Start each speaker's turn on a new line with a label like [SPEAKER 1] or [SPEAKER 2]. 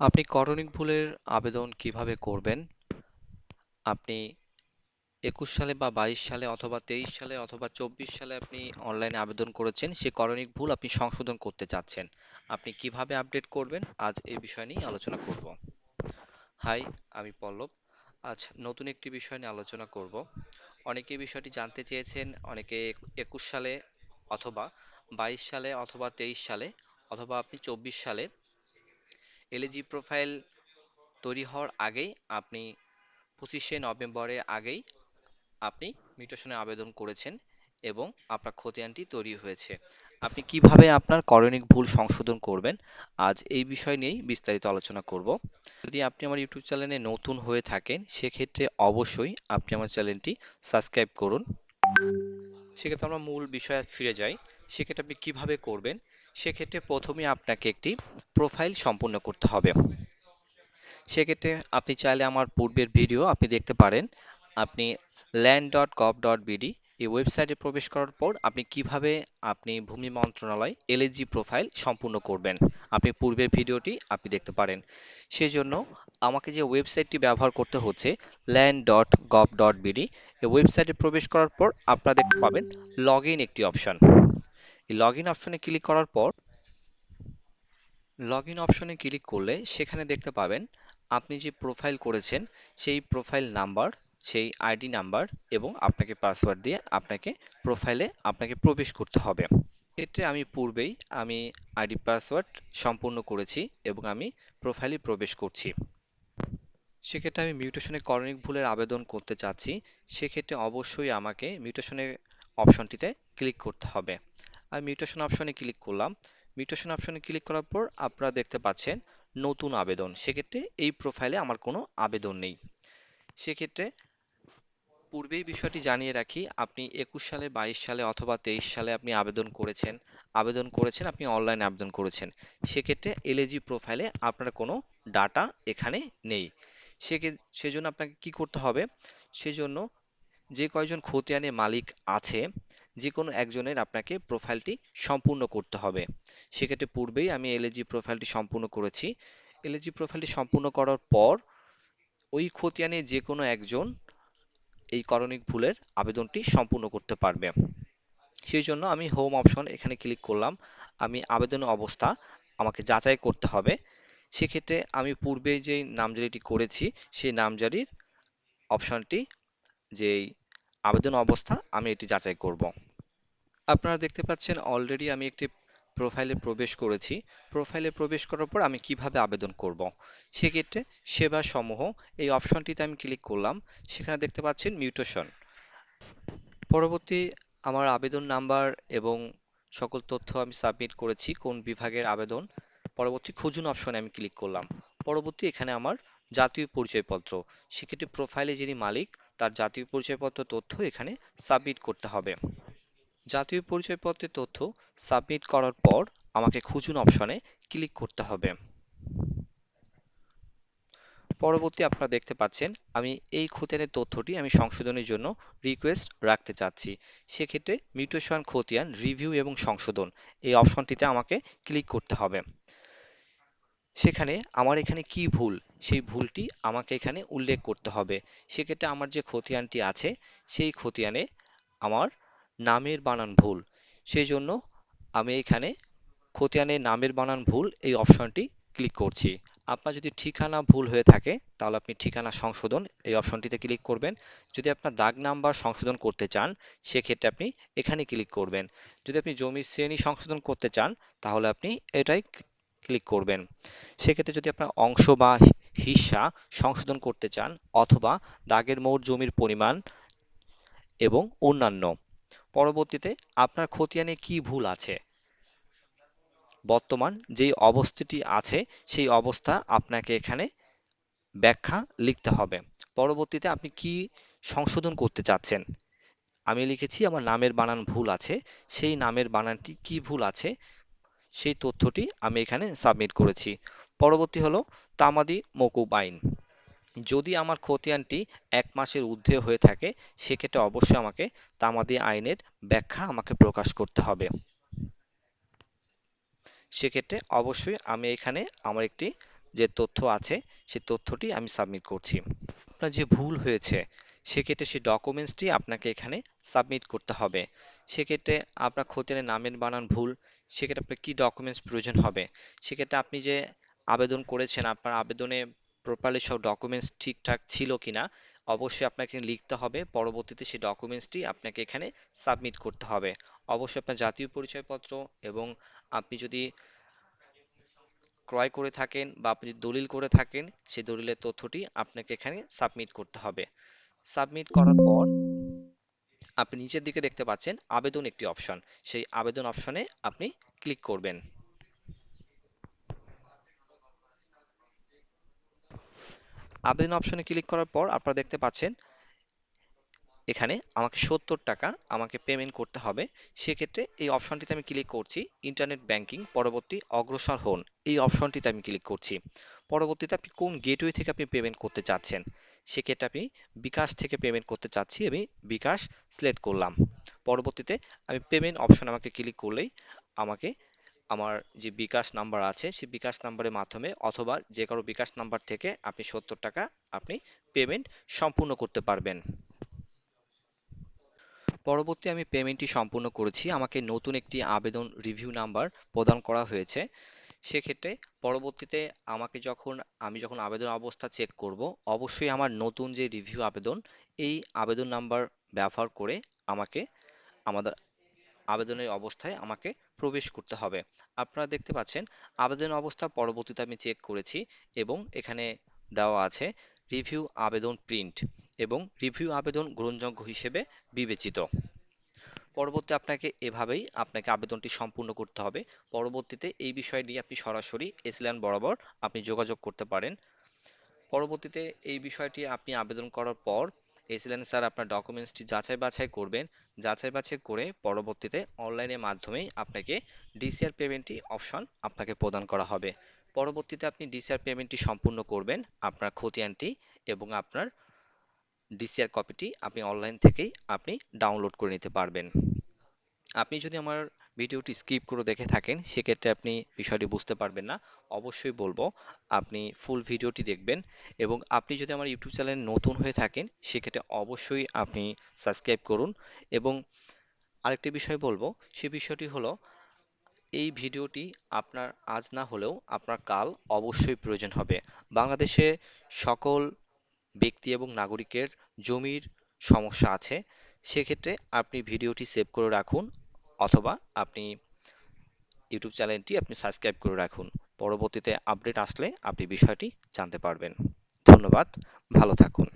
[SPEAKER 1] আপনি করণিক ভুলের আবেদন কীভাবে করবেন? আপনি একুশ সালে বা বাইশ সালে অথবা তেইশ সালে অথবা চব্বিশ সালে আপনি অনলাইনে আবেদন করেছেন, সে করণিক ভুল আপনি সংশোধন করতে চাচ্ছেন। আপনি কীভাবে আপডেট করবেন? আজ এই বিষয় নিয়ে আলোচনা করব। হাই আমি পল্লব। আজ নতুন একটি বিষয় নিয়ে আলোচনা করব। অনেকে বিষয়টি জানতে চেয়েছেন, অনেকে একুশ সালে অথবা বাইশ সালে অথবা তেইশ সালে, অথবা আপনি চব্বিশ সালে এলজি প্রোফাইল তৈরি হওয়ার আগেই আপনি পঁচিশে নভেম্বরের আগেই আপনি মিউটেশনে আবেদন করেছেন এবং আপনার খতিয়ানটি তৈরি হয়েছে। আপনি কীভাবে আপনার করণিক ভুল সংশোধন করবেন? আজ এই বিষয় নিয়েই বিস্তারিত আলোচনা করব। যদি আপনি আমার ইউটিউব চ্যানেলে নতুন হয়ে থাকেন, সেক্ষেত্রে অবশ্যই আপনি আমার চ্যানেলটি সাবস্ক্রাইব করুন। সেক্ষেত্রে আমরা মূল বিষয়ে ফিরে যাই। সেক্ষেত্রে আপনি কীভাবে করবেন? সেক্ষেত্রে প্রথমে আপনাকে একটি প্রোফাইল সম্পূর্ণ করতে হবে। সেক্ষেত্রে আপনি চাইলে আমার পূর্বের ভিডিও আপনি দেখতে পারেন। আপনি land dot gov dot BD এই ওয়েবসাইটে প্রবেশ করার পর আপনি কীভাবে আপনি ভূমি মন্ত্রণালয় এলএজি প্রোফাইল সম্পূর্ণ করবেন। আপনি পূর্বের ভিডিওটি আপনি দেখতে পারেন। সেই জন্য আমাকে যে ওয়েবসাইটটি ব্যবহার করতে হচ্ছে land dot gov dot BD এই ওয়েবসাইটে প্রবেশ করার পর আপনারা দেখতে পাবেন লগ একটি অপশন এই লগ ইন অপশনে ক্লিক করার পর লগ ইন অপশনে ক্লিক করলে সেখানে দেখতে পাবেন আপনি যে প্রোফাইল করেছেন, সেই প্রোফাইল নাম্বার সেই আইডি নাম্বার এবং আপনাকে পাসওয়ার্ড দিয়ে আপনাকে প্রোফাইলে আপনাকে প্রবেশ করতে হবে। ক্ষেত্রে আমি পূর্বেই আমি আইডি পাসওয়ার্ড সম্পূর্ণ করেছি এবং আমি প্রোফাইলে প্রবেশ করছি। সেক্ষেত্রে আমি মিউটেশনে করণিক ভুলের আবেদন করতে চাচ্ছি, সেক্ষেত্রে অবশ্যই আমাকে মিউটেশনের অপশনটিতে ক্লিক করতে হবে। আমি মিউটেশন অপশনে ক্লিক করলাম। মিউটেশন অপশনে ক্লিক করার পর আপনারা দেখতে পাচ্ছেন নতুন আবেদন। সেক্ষেত্রে এই প্রোফাইলে আমার কোনো আবেদন নেই। সেক্ষেত্রে পূর্বেই বিষয়টি জানিয়ে রাখি, আপনি একুশ সালে, বাইশ সালে অথবা তেইশ সালে আপনি আবেদন করেছেন। আবেদন করেছেন, আপনি অনলাইনে আবেদন করেছেন। সেক্ষেত্রে এলএজি প্রোফাইলে আপনার কোনো ডাটা এখানে নেই। সেজন্য আপনাকে কি করতে হবে? সেজন্য যে কয়জন খতিয়ানে মালিক আছে যে কোনো একজনের আপনাকে প্রোফাইলটি সম্পূর্ণ করতে হবে। সেক্ষেত্রে পূর্বেই আমি এলএজি প্রোফাইলটি সম্পূর্ণ করেছি। এলএজি প্রোফাইলটি সম্পূর্ণ করার পর ওই খতিয়ানে যে কোনো একজন এই করণিক ভুলের আবেদনটি সম্পূর্ণ করতে পারবে। সেই জন্য আমি হোম অপশন এখানে ক্লিক করলাম। আমি আবেদনের অবস্থা আমাকে যাচাই করতে হবে। সেক্ষেত্রে আমি পূর্বে যে নামজারিটি করেছি, সেই নামজারির অপশনটি যেই আবেদন অবস্থা আমি এটি যাচাই করব। আপনারা দেখতে পাচ্ছেন অলরেডি আমি একটি প্রোফাইলে প্রবেশ করেছি। প্রোফাইলে প্রবেশ করার পর আমি কীভাবে আবেদন করব? সেক্ষেত্রে সেবা সমূহ এই অপশনটিতে আমি ক্লিক করলাম। সেখানে দেখতে পাচ্ছেন মিউটেশন পরবর্তী আমার আবেদন নাম্বার এবং সকল তথ্য আমি সাবমিট করেছি কোন বিভাগের আবেদন। পরবর্তী খুঁজুন অপশনে আমি ক্লিক করলাম। পরবর্তী এখানে আমার জাতীয় পরিচয়পত্র। সেক্ষেত্রে প্রোফাইলে যিনি মালিক, তার জাতীয় পরিচয়পত্র তথ্য এখানে সাবমিট করতে হবে। জাতীয় পরিচয়পত্রের তথ্য সাবমিট করার পর আমাকে খুঁজুন অপশনে ক্লিক করতে হবে। পরবর্তী আপনারা দেখতে পাচ্ছেন, আমি এই খতিয়ানের তথ্যটি আমি সংশোধনের জন্য রিকোয়েস্ট রাখতে চাচ্ছি। সেক্ষেত্রে মিউটেশন খতিয়ান রিভিউ এবং সংশোধন এই অপশনটিতে আমাকে ক্লিক করতে হবে। সেখানে আমার এখানে কি ভুল? সেই ভুলটি আমাকে এখানে উল্লেখ করতে হবে। সেক্ষেত্রে আমার যে খতিয়ানটি আছে, সেই খতিয়ানে আমার নামের বানান ভুল। সেই জন্য আমি এখানে খতিয়ানের নামের বানান ভুল এই অপশনটি ক্লিক করছি। আপনার যদি ঠিকানা ভুল হয়ে থাকে, তাহলে আপনি ঠিকানা সংশোধন এই অপশনটিতে ক্লিক করবেন। যদি আপনার দাগ নাম্বার সংশোধন করতে চান, সেক্ষেত্রে আপনি এখানে ক্লিক করবেন। যদি আপনি জমির শ্রেণি সংশোধন করতে চান, তাহলে আপনি এটাই ক্লিক করবেন। সেক্ষেত্রে যদি আপনার অংশ বা হিস্সা সংশোধন করতে চান অথবা দাগের মোট জমির পরিমাণ এবং অন্যান্য। পরবর্তীতে আপনার খতিয়ানে কি ভুল আছে? বর্তমান যেই অবস্থাটি আছে, সেই অবস্থা আপনাকে এখানে ব্যাখ্যা লিখতে হবে। পরবর্তীতে আপনি কি সংশোধন করতে চাচ্ছেন? আমি লিখেছি, আমার নামের বানান ভুল আছে। সেই নামের বানানটি কি ভুল আছে? সেই তথ্যটি আমি এখানে সাবমিট করেছি। পরবর্তী হলো তামাদি মকুব আইন যদি আমার খতিয়ানটি এক মাসের ঊর্ধ্বে হয়ে থাকে, সেক্ষেত্রে অবশ্যই আমাকে তামাদি আইনের ব্যাখ্যা আমাকে প্রকাশ করতে হবে। সেক্ষেত্রে অবশ্যই আমি এখানে আমার একটি যে তথ্য আছে, সে তথ্যটি আমি সাবমিট করছি। আপনার যে ভুল হয়েছে, সেক্ষেত্রে সেই ডকুমেন্টসটি আপনাকে এখানে সাবমিট করতে হবে। সেক্ষেত্রে আপনার খতিয়ানের নামের বানান ভুল, সেক্ষেত্রে আপনার কি ডকুমেন্টস প্রয়োজন হবে? সেক্ষেত্রে আপনি যে আবেদন করেছেন, আপনার আবেদনে প্রপারলি সব ডকুমেন্টস ঠিকঠাক ছিল কিনা, অবশ্যই আপনাকে লিখতে হবে, পরবর্তীতে সেই ডকুমেন্টসটি আপনাকে এখানে সাবমিট করতে হবে। অবশ্যই আপনার জাতীয় পরিচয়পত্র এবং আপনি যদি ক্রয় করে থাকেন বা আপনি যদি দলিল করে থাকেন, সেই দলিলের তথ্যটি আপনাকে এখানে সাবমিট করতে হবে। সাবমিট করার পর আপনি নিচের দিকে দেখতে পাচ্ছেন আবেদন একটি অপশন সেই আবেদন অপশনে আপনি ক্লিক করবেন। আবেদন অপশনে ক্লিক করার পর আপনারা দেখতে পাচ্ছেন, এখানে আমাকে সত্তর টাকা আমাকে পেমেন্ট করতে হবে। সেক্ষেত্রে এই অপশনটিতে আমি ক্লিক করছি ইন্টারনেট ব্যাংকিং পরবর্তী অগ্রসর হন। এই অপশনটিতে আমি ক্লিক করছি। পরবর্তীতে আপনি কোন গেটওয়ে থেকে আপনি পেমেন্ট করতে চাচ্ছেন, সেক্ষেত্রে আমি বিকাশ থেকে পেমেন্ট করতে চাচ্ছি, আমি বিকাশ সিলেক্ট করলাম। পরবর্তীতে আমি পেমেন্ট অপশন আমাকে ক্লিক করলেই আমাকে আমার যে বিকাশ নাম্বার আছে সেই বিকাশ নাম্বারের মাধ্যমে অথবা যে কারও বিকাশ নাম্বার থেকে আপনি সত্তর টাকা আপনি পেমেন্ট সম্পূর্ণ করতে পারবেন। পরবর্তী আমি পেমেন্টটি সম্পূর্ণ করেছি। আমাকে নতুন একটি আবেদন রিভিউ নাম্বার প্রদান করা হয়েছে। সেক্ষেত্রে পরবর্তীতে আমাকে যখন, আমি যখন আবেদন অবস্থা চেক করব, অবশ্যই আমার নতুন যে রিভিউ আবেদন, এই আবেদন নাম্বার ব্যবহার করে আমাকে, আমাদের আবেদনের অবস্থায় আমাকে প্রবেশ করতে হবে। আপনারা দেখতে পাচ্ছেন আবেদন অবস্থা পরবর্তীতে আমি চেক করেছি এবং এখানে দেওয়া আছে রিভিউ আবেদন প্রিন্ট এবং রিভিউ আবেদন গ্রহণযোগ্য হিসেবে বিবেচিত। পরবর্তী আপনাকে এভাবেই আপনাকে আবেদনটি সম্পূর্ণ করতে হবে। পরবর্তীতে এই বিষয় নিয়ে আপনি সরাসরি এসিল্যান্ড বরাবর আপনি যোগাযোগ করতে পারেন। পরবর্তীতে এই বিষয়টি আপনি আবেদন করার পর এসিল্যান্ড স্যার আপনার ডকুমেন্টসটি যাচাই বাছাই করবেন। যাচাই বাছাই করে পরবর্তীতে অনলাইনের মাধ্যমেই আপনাকে ডিসিআর পেমেন্টটি অপশন আপনাকে প্রদান করা হবে। পরবর্তীতে আপনি ডিসিআর পেমেন্টটি সম্পূর্ণ করবেন আপনার খতিয়ানটি এবং আপনার ডিসিআর কপিটি আপনি অনলাইন থেকেই আপনি ডাউনলোড করে নিতে পারবেন। আপনি যদি আমার ভিডিওটি স্কিপ করে দেখে থাকেন, সেক্ষেত্রে আপনি বিষয়টি বুঝতে পারবেন না। অবশ্যই বলব, আপনি ফুল ভিডিওটি দেখবেন এবং আপনি যদি আমার ইউটিউব চ্যানেল নতুন হয়ে থাকেন, সেক্ষেত্রে অবশ্যই আপনি সাবস্ক্রাইব করুন। এবং আরেকটি বিষয় বলব, সে বিষয়টি হলো, এই ভিডিওটি আপনার আজ না হলেও আপনার কাল অবশ্যই প্রয়োজন হবে। বাংলাদেশে সকল ব্যক্তি এবং নাগরিকের জমির সমস্যা আছে। সেক্ষেত্রে আপনি ভিডিওটি সেভ করে রাখুন অথবা আপনি ইউটিউব চ্যানেলটি আপনি সাবস্ক্রাইব করে রাখুন। পরবর্তীতে আপডেট আসলে আপনি বিষয়টি জানতে পারবেন। ধন্যবাদ। ভালো থাকুন।